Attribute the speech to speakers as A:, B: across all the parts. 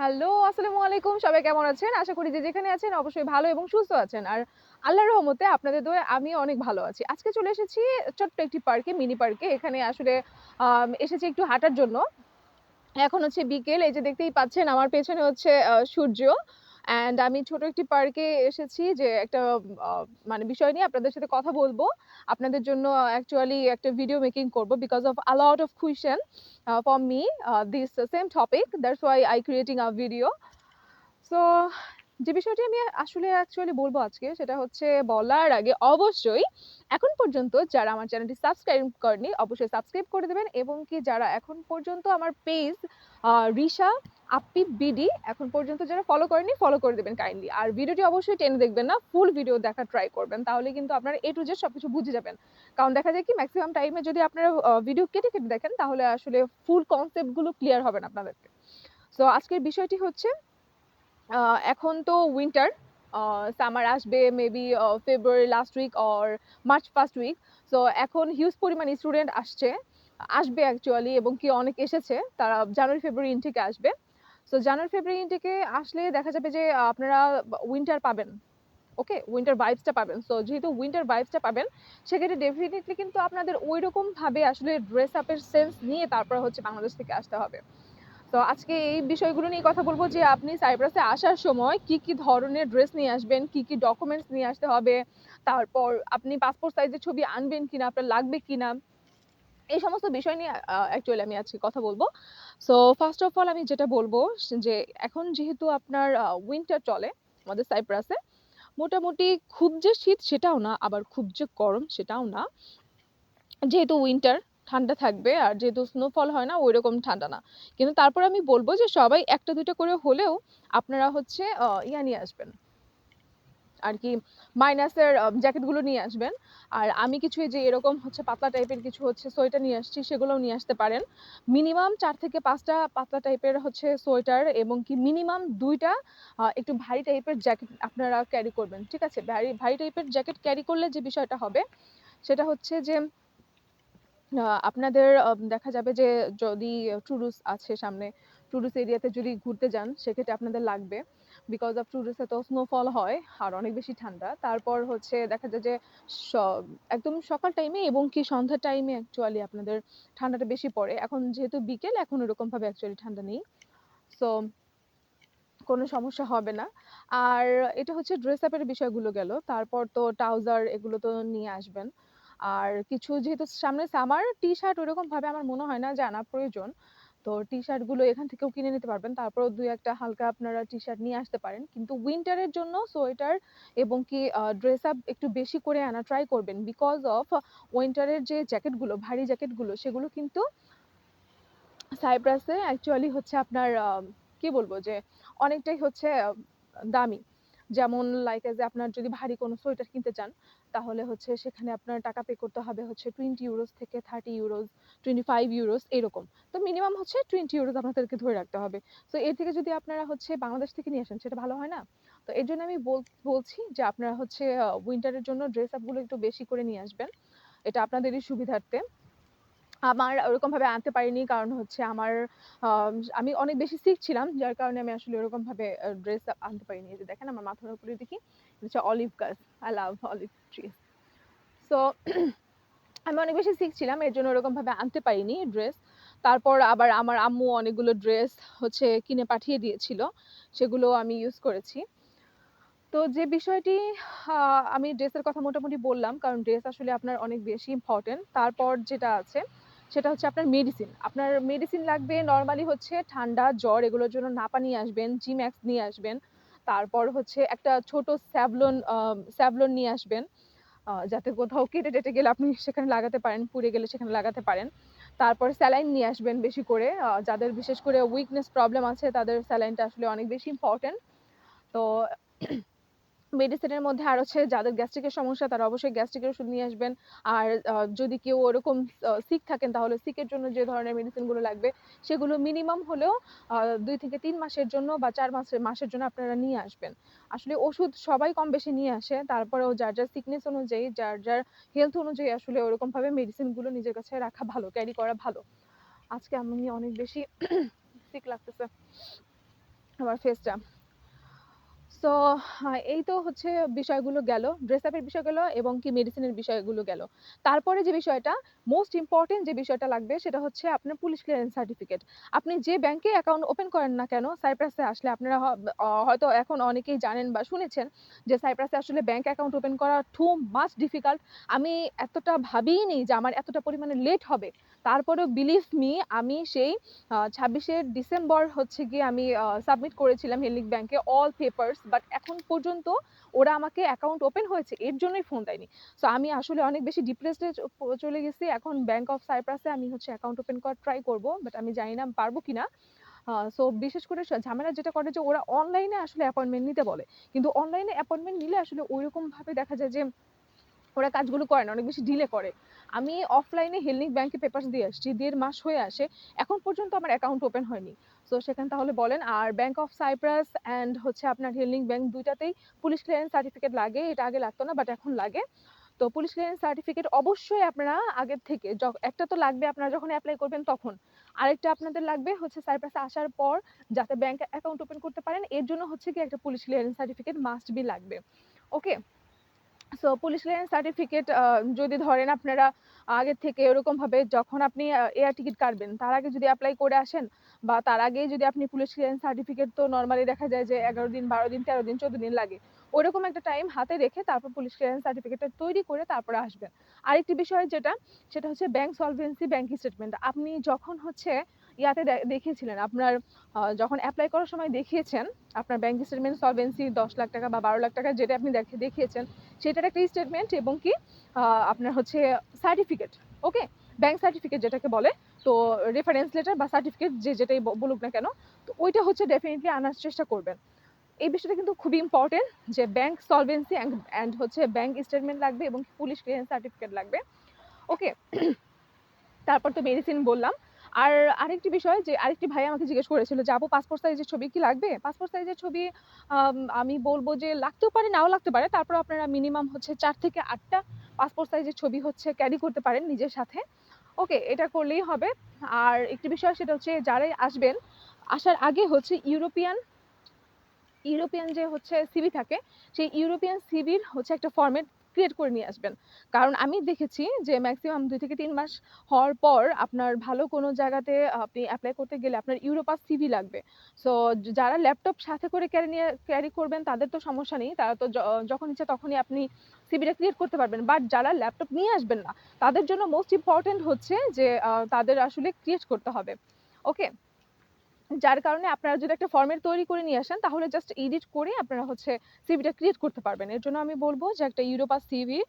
A: Hello, আসসালামু আলাইকুম। সবাই কেমন আছেন? আশা করি যে যেখানে আছেন অবশ্যই ভালো এবং সুস্থ আছেন। আর আল্লাহর রহমতে আপনাদের দোয়ে আমি অনেক ভালো আছি। আজকে চলে এসেছি ছোট্ট একটি পার্কে, মিনি পার্কে। এখানে আসলে এসেছি একটু হাঁটার জন্য। এখন হচ্ছে বিকেল, এই যে দেখতেই পাচ্ছেন আমার পেছনে হচ্ছে সূর্য। অ্যান্ড আমি ছোট একটি পার্কে এসেছি যে একটা মানে বিষয় নিয়ে আপনাদের সাথে কথা বলব। আপনাদের জন্য অ্যাকচুয়ালি একটা ভিডিও মেকিং করব because of uh, for me uh, this uh, same topic that's why i creating a video. So যে বিষয়টি আমি আসলে অ্যাকচুয়ালি বলব আজকে সেটা হচ্ছে বলার আগে অবশ্যই এখন পর্যন্ত যারা আমার চ্যানেলটি সাবস্ক্রাইব করেনি অবশ্যই সাবস্ক্রাইব করে দেবেন এবং কি যারা এখন পর্যন্ত আমার পেজ রিশা আপ্পি বিডি এখন পর্যন্ত যারা ফলো করেনি ফলো করে দেবেন কাইন্ডলি আর ভিডিওটি অবশ্যই টেনে দেখবেন না ফুল ভিডিও দেখা ট্রাই করবেন, তাহলে কিন্তু আপনারা এ টু জেড সবকিছু বুঝে যাবেন। কারণ দেখা যায় কি ম্যাক্সিমাম টাইমে যদি আপনারা ভিডিও কেটে কেটে দেখেন, তাহলে আসলে ফুল কনসেপ্টগুলো ক্লিয়ার হবে না আপনাদেরকে। সো আজকের বিষয়টি হচ্ছে এখন তো উইন্টার সামার আসবে maybe February last week or March first week so এখন হিউজ পরিমাণ স্টুডেন্ট আসছে, আসবে অ্যাকচুয়ালি এবং কি অনেক এসেছে, তারা জানুয়ারি ফেব্রুয়ারি ইনটেকে আসবে। সো জানুয়ারি ফেব্রুয়ারি ইনটেকে আসলে দেখা যাবে যে আপনারা উইন্টার পাবেন। ওকে উইন্টার ভাইবসটা পাবেন। সো যেহেতু উইন্টার ভাইবসটা পাবেন, সেক্ষেত্রে ডেফিনেটলি কিন্তু আপনাদের ওই রকম ভাবে আসলে ড্রেস আপের সেন্স নিয়ে তারপর হচ্ছে বাংলাদেশ থেকে আসতে হবে। তো আজকে এই বিষয়গুলো নিয়ে কথা বলব যে, আপনি সাইপ্রাসে আসার সময় কি কি ধরনের ড্রেস নিয়ে আসবেন, কি কি ডকুমেন্টস নিয়ে আসতে হবে, তারপর আপনি পাসপোর্ট সাইজের ছবি আনবেন কিনা, আপনার লাগবে কিনা এই সমস্ত বিষয় নিয়ে অ্যাকচুয়ালি আমি আজকে কথা বলব। সো ফার্স্ট অফ অল আমি যেটা বলব যে, এখন যেহেতু আপনার উইন্টার চলে আমাদের সাইপ্রাসে মোটামুটি খুব যে শীত সেটাও না, আবার খুব যে গরম সেটাও না। যেহেতু উইন্টার ঠান্ডা থাকবে, আর যেহেতু স্নোফল হয় না ওই রকম ঠান্ডা না। কিন্তু তারপর আমি বলব যে, সবাই একটা দুটো করে হলেও আপনারা হচ্ছে ইয়া নিয়ে আসবেন। আর কি মাইনাসের জ্যাকেটগুলো নিয়ে আসবেন। আর আমি কিছু যে এরকম হচ্ছে পাতলা টাইপের কিছু হচ্ছে সোয়েটার নিয়ে আসছি, সেগুলোও নিয়ে আসতে পারেন। মিনিমাম চার থেকে পাঁচটা পাতলা টাইপের হচ্ছে সোয়েটার এবং কি মিনিমাম দুইটা একটু ভারী টাইপের জ্যাকেট আপনারা ক্যারি করবেন, ঠিক আছে? ভারী ভারী টাইপের জ্যাকেট ক্যারি করলে যে বিষয়টা হবে, সেটা হচ্ছে যে আপনাদের দেখা যাবে যে যদি টুরুস আছে সামনে টুরুস এরিয়াতে যদি ঘুরতে যান, সেক্ষেত্রে আপনাদের লাগবে। বিকজ অফ টুরিসে তো স্নোফল হয় আর অনেক বেশি ঠান্ডা। তারপর হচ্ছে দেখা যায় যে একদম সকাল টাইমে এবং কি সন্ধ্যা টাইমে অ্যাকচুয়ালি আপনাদের ঠান্ডাটা বেশি পড়ে। এখন যেহেতু বিকেল, এখন ওরকম ভাবে অ্যাকচুয়ালি ঠান্ডা নেই। সো কোনো সমস্যা হবে না। আর এটা হচ্ছে ড্রেস আপের বিষয়গুলো গেল। তারপর তো ট্রাউজার এগুলো তো নিয়ে আসবেন। আর কিছু যেহেতু সামনে সামার টি শার্ট ওরকম ভাবে আমার মনে হয় না যে আনা প্রয়োজন। তো টি শার্টগুলো এখান থেকেও কিনে নিতে পারবেন। তারপর দুই একটা হালকা আপনারা টি শার্ট নিয়ে আসতে পারেন। কিন্তু উইন্টারের জন্য সোয়েটার এবং কি ড্রেস আপ একটু বেশি করে আনা ট্রাই করবেন। বিকজ অফ উইন্টারের যে জ্যাকেটগুলো ভারী জ্যাকেটগুলো সেগুলো কিন্তু সাইপ্রাসে অ্যাকচুয়ালি হচ্ছে আপনার কি বলব যে, অনেকটাই হচ্ছে দামি। যেমন লাইক এজ আপনার যদি ভারী কোনো সোয়েটার কিনতে চান, তাহলে হচ্ছে সেখানে আপনার টাকা পে করতে হবে হচ্ছে টোয়েন্টি ইউরোস থেকে thirty euros twenty five euros এরকম। তো মিনিমাম হচ্ছে টোয়েন্টি ইউরোস আপনাদেরকে ধরে রাখতে হবে। তো এর থেকে যদি আপনারা হচ্ছে বাংলাদেশ থেকে নিয়ে আসেন, সেটা ভালো হয় না? তো এর জন্য আমি বলছি যে আপনারা হচ্ছে উইন্টারের জন্য ড্রেস আপগুলো একটু বেশি করে নিয়ে আসবেন। এটা আপনাদেরই সুবিধার্থে। আমার ওরকম ভাবে আনতে পারিনি। কারণ হচ্ছে আমার আম, অনেক বেশি সিক ছিলাম যার কারণে আমি আসলে ওরকম ভাবে ড্রেস আনতে পারিনি। এই যে দেখেন আমার মাথার উপরে দেখি হচ্ছে অলিভ গাছ I love olive trees so আমি অনেক বেশি সিক ছিলাম এর জন্য ওরকম ভাবে আনতে পারিনি ড্রেস তারপর আবার আমার আম্মু অনেকগুলো ড্রেস হচ্ছে কিনে পাঠিয়ে দিয়েছিল সেগুলো আমি ইউজ করেছি। তো যে বিষয়টি আমি ড্রেসের কথা মোটামুটি বললাম কারণ ড্রেস আসলে আপনার অনেক বেশি ইম্পর্টেন্ট তারপর যেটা আছে সেটা হচ্ছে আপনার মেডিসিন আপনার মেডিসিন লাগবে নর্মালি হচ্ছে ঠান্ডা, জ্বর এগুলোর জন্য নাপা নিয়ে আসবেন জিম্যাক্স নিয়ে আসবেন। তারপর হচ্ছে একটা ছোট স্যাভলন স্যাভলন নিয়ে আসবেন। যাতে কোথাও কেটে টেটে গেলে আপনি সেখানে লাগাতে পারেন, পুড়ে গেলে সেখানে লাগাতে পারেন। তারপর স্যালাইন নিয়ে আসবেন বেশি করে। যাদের বিশেষ করে উইকনেস প্রবলেম আছে, তাদের স্যালাইনটা আসলে অনেক বেশি ইম্পর্টেন্ট তো মেডিসিনের মধ্যে আর হচ্ছে যাদের গ্যাস্ট্রিকের সমস্যা, তারা অবশ্যই গ্যাস্ট্রিকের ওষুধ নিয়ে আসবেন। আর যদি কেউ ওরকম সিক থাকেন, তাহলে সিকের জন্য যে ধরনের মেডিসিনগুলো লাগবে, সেগুলো মিনিমাম হলেও দুই থেকে তিন মাসের জন্য বা চার মাসের মাসের জন্য আপনারা নিয়ে আসবেন। আসলে ওষুধ সবাই কম বেশি নিয়ে আসে, তারপরেও যার যার সিকনেস অনুযায়ী, যার যার হেলথ অনুযায়ী আসলে ওরকম ভাবে মেডিসিনগুলো নিজের কাছে রাখা ভালো ক্যারি করা ভালো। আজকে আমি অনেক বেশি সিক লাগতেছে, আমার ফেসটা। সো এই তো হচ্ছে বিষয়গুলো গেল। ড্রেস আপের বিষয় গেল এবং কি মেডিসিনের বিষয়গুলো গেল। তারপরে যে বিষয়টা মোস্ট ইম্পর্টেন্ট যে বিষয়টা লাগবে সেটা হচ্ছে আপনার পুলিশ ক্লিয়ারেন্স সার্টিফিকেট। আপনি যে ব্যাংকে অ্যাকাউন্ট ওপেন করেন না কেন সাইপ্রাসে আসলে আপনারা হয়তো এখন অনেকেই জানেন বা শুনেছেন যে সাইপ্রাসে আসলে ব্যাংক অ্যাকাউন্ট ওপেন করা টু মাস্ট ডিফিকাল্ট। আমি এতটা ভাবিইনি যে আমার এতটা পরিমাণে লেট হবে। তারপরেও বিলিভ মি আমি সেই ছাব্বিশে ডিসেম্বর হচ্ছে গিয়ে আমি সাবমিট করেছিলাম হেলিক ব্যাংকে অল পেপারস বাট এখন পর্যন্ত ওরা আমাকে অ্যাকাউন্ট ওপেন হয়েছে, এর জন্যই ফোন দেয়নি। সো আমি আসলে অনেক বেশি ডিপ্রেসড চলে গেছি। এখন ব্যাংক অফ সাইপ্রাসে আমি হচ্ছে অ্যাকাউন্ট ওপেন করার ট্রাই করব। বাট আমি জানি না পারব কি না সো বিশেষ করে ঝামেলা যেটা করে যে ওরা অনলাইনে আসলে অ্যাপয়েন্টমেন্ট নিতে বলে। কিন্তু অনলাইনে অ্যাপয়েন্টমেন্ট নিলে আসলে ঐরকমভাবে দেখা যায় যে ওরা কাজগুলো করে না। অনেক বেশি ডিলে করে। আমি অফলাইনে হেললিক ব্যাংকে পেপারস দিয়ে আসছি। দেড় মাস হয়ে আসে। এখন পর্যন্ত আমার অ্যাকাউন্ট ওপেন হয়নি। তো সেখানে তাহলে বলেন, আর ব্যাংক অফ সাইপ্রাস অ্যান্ড হচ্ছে আপনার হেললিক ব্যাংক ২ টাতেই পুলিশ ক্লিয়ারেন্স সার্টিফিকেট লাগে। এটা আগে লাগতো না বাট এখন লাগে। তো পুলিশ ক্লিয়ারেন্স সার্টিফিকেট অবশ্যই আপনারা আগের থেকে একটা তো লাগবে, আপনারা যখন এপ্লাই করবেন তখন। আরেকটা আপনাদের লাগবে, হচ্ছে সাইপ্রাসে আসার পর যাতে ব্যাংকে অ্যাকাউন্ট ওপেন করতে পারেন, এর জন্য হচ্ছে কি একটা police clearance certificate must be লাগবে। Okay? So police clearance certificate যদি ধরেন আপনারা আগের থেকে ওরকমভাবে যখন আপনি এয়ার টিকিট কাটবেন তার আগে যদি এপ্লাই করে আসেন বা তার আগেই যদি আপনি পুলিশ ক্লিয়ারেন্স সার্টিফিকেট তো নরমালি দেখা যায় যে ১১ দিন, ১২ দিন, ১৩ দিন, ১৪ দিন লাগে। ওরকম একটা টাইম হাতে রেখে তারপর পুলিশ ক্লিয়ারেন্স সার্টিফিকেটটা তৈরি করে তারপরে আসবেন। আরেকটি বিষয় যেটা সেটা হচ্ছে ব্যাংক সলভেন্সি ব্যাংক স্টেটমেন্ট। আপনি যখন হচ্ছে ইয়াতে দেখিয়েছিলেন আপনার যখন অ্যাপ্লাই করার সময় দেখিয়েছেন, আপনার ব্যাংক স্টেটমেন্ট সলভেন্সি দশ লাখ টাকা বা বারো লাখ টাকা যেটা আপনি দেখে দেখিয়েছেন, সেটার একটা স্টেটমেন্ট এবং কি আপনার হচ্ছে সার্টিফিকেট। ওকে? ব্যাংক সার্টিফিকেট যেটাকে বলে। তো রেফারেন্স লেটার বা সার্টিফিকেট যে যেটাই বলুক না কেন। তো ওইটা হচ্ছে ডেফিনিটলি আনার চেষ্টা করবেন। এই বিষয়টা কিন্তু খুবই ইম্পর্টেন্ট যে ব্যাংক সলভেন্সি অ্যান্ড অ্যান্ড হচ্ছে ব্যাংক স্টেটমেন্ট লাগবে এবং পুলিশ ক্লিয়ারেন্স সার্টিফিকেট লাগবে। ওকে? তারপর তো মেডিসিন বললাম। আর আরেকটি বিষয় যে আরেকটি ভাই আমাকে জিজ্ঞেস করেছিল যে, "আপু পাসপোর্ট সাইজের ছবি কি লাগবে?" পাসপোর্ট সাইজের ছবি আমি বলব যে লাগতেও পারে নাও লাগতে পারে। তারপর আপনারা মিনিমাম হচ্ছে চার থেকে আটটা পাসপোর্ট সাইজের ছবি হচ্ছে ক্যারি করতে পারেন নিজের সাথে। ওকে? এটা করলেই হবে। আর একটি বিষয় সেটা হচ্ছে যারাই আসবেন, আসার আগে হচ্ছে ইউরোপিয়ান ইউরোপিয়ান যে হচ্ছে সিবি থাকে, সেই ইউরোপিয়ান সিবির হচ্ছে একটা ফরমেট ক্রিয়েট করে নিয়ে আসবেন। কারণ আমি দেখেছি যে ম্যাক্সিমাম দুই থেকে তিন মাস হওয়ার পর আপনার ভালো কোনো জায়গাতে আপনি অ্যাপ্লাই করতে গেলে আপনার ইউরোপাস সিভি লাগবে। সো যারা ল্যাপটপ সাথে করে ক্যারি নিয়ে ক্যারি করবেন তাদের তো সমস্যা নেই। তারা তো যখন ইচ্ছা তখনই আপনি সিভিটা ক্রিয়েট করতে পারবেন। বাট যারা ল্যাপটপ নিয়ে আসবেন না, তাদের জন্য মোস্ট ইম্পোর্টেন্ট হচ্ছে যে তাদের আসলে ক্রিয়েট করতে হবে। ওকে? যার কারণে আপনারা যদি একটা ফরমেট তৈরি করে নিয়ে আসেন তাহলে জাস্ট এডিট করে আপনারা হচ্ছে সিভিটা ক্রিয়েট করতে পারবেন। এর জন্য আমি বলব যে একটা ইউরোপা সিভি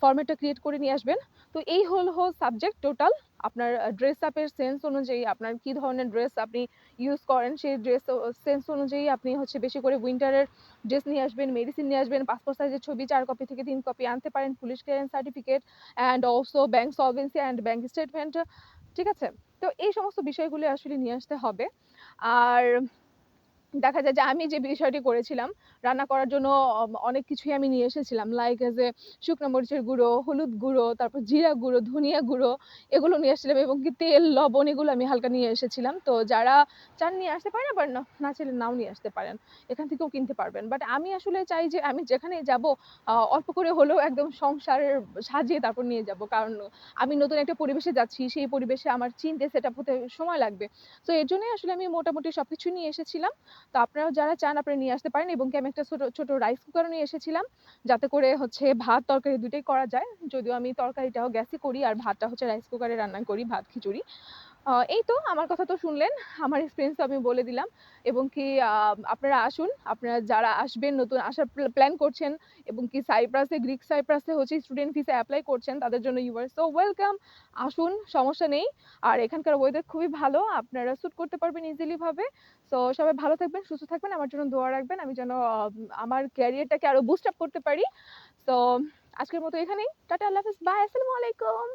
A: ফরমেটটা ক্রিয়েট করে নিয়ে আসবেন। তো এই হল হো সাবজেক্ট টোটাল। আপনার ড্রেস আপের সেন্স অনুযায়ী আপনার কি ধরনের ড্রেস আপনি ইউজ করেন সেই ড্রেস সেন্স অনুযায়ী আপনি হচ্ছে বেশি করে উইন্টারের ড্রেস নিয়ে আসবেন, মেডিসিন নিয়ে আসবেন, পাসপোর্ট সাইজের ছবি চার কপি থেকে তিন কপি আনতে পারেন, police clearance certificate and also bank solvency and bank statement. ঠিক আছে? তো এই সমস্ত বিষয়গুলো আসলে নিয়ে আসতে হবে। আর দেখা যায় যে আমি যে বিষয়টি করেছিলাম, রান্না করার জন্য অনেক কিছুই আমি নিয়ে এসেছিলাম। লাইক এজ এ শুকনো মরিচের গুঁড়ো, হলুদ গুঁড়ো, তারপর জিরা গুঁড়ো, ধনিয়া গুঁড়ো এগুলো নিয়ে এসেছিলাম এবং কি তেল, লবণ এগুলো আমি হালকা নিয়ে এসেছিলাম। তো যারা চান নিয়ে আসতে পারেন আবার না চাইলে নাও নিয়ে আসতে পারেন। এখান থেকেও কিনতে পারবেন। বাট আমি আসলে চাই যে আমি যেখানে যাব অল্প করে হলেও একদম সংসারের সাজিয়ে তারপর নিয়ে যাব। কারণ আমি নতুন একটা পরিবেশে যাচ্ছি। সেই পরিবেশে আমার চিনতে সেটআপ হতে সময় লাগবে। তো এর জন্যই আসলে আমি মোটামুটি সবকিছু নিয়ে এসেছিলাম। তো আপনারাও যারা চান আপনারা নিয়ে আসতে পারেন এবং কি আমি একটা ছোট, ছোট রাইস কুকারও নিয়ে এসেছিলাম। যাতে করে হচ্ছে ভাত তরকারি দুটোই করা যায়। যদিও আমি তরকারিটাও গ্যাসে করি আর ভাতটা হচ্ছে রাইস কুকারে রান্না করি, ভাত খিচুড়ি। এই তো আমার কথা তো শুনলেন। আমার এক্সপিরিয়েন্স আমি বলে দিলাম এবং কি আপনারা আসুন। আপনারা যারা আসবেন নতুন আসার প্ল প্ল্যান করছেন এবং কি সাইপ্রাসে গ্রিক সাইপ্রাসে হচ্ছে স্টুডেন্ট ভিসা অ্যাপ্লাই করছেন তাদের জন্য ইউ আর সো ওয়েলকাম। আসুন সমস্যা নেই। আর এখানকার ওয়েদার খুবই ভালো। আপনারা স্যুট করতে পারবেন ইজিলি ভাবে। সো সবাই ভালো থাকবেন, সুস্থ থাকবেন। আমার জন্য দোয়া রাখবেন। আমি যেন আমার ক্যারিয়ারটাকে আরও বুস্ট আপ করতে পারি। তো আজকের মতো এখানেই। টাটা, আল্লাহ হাফেজ। বাই। আসসালামু আলাইকুম।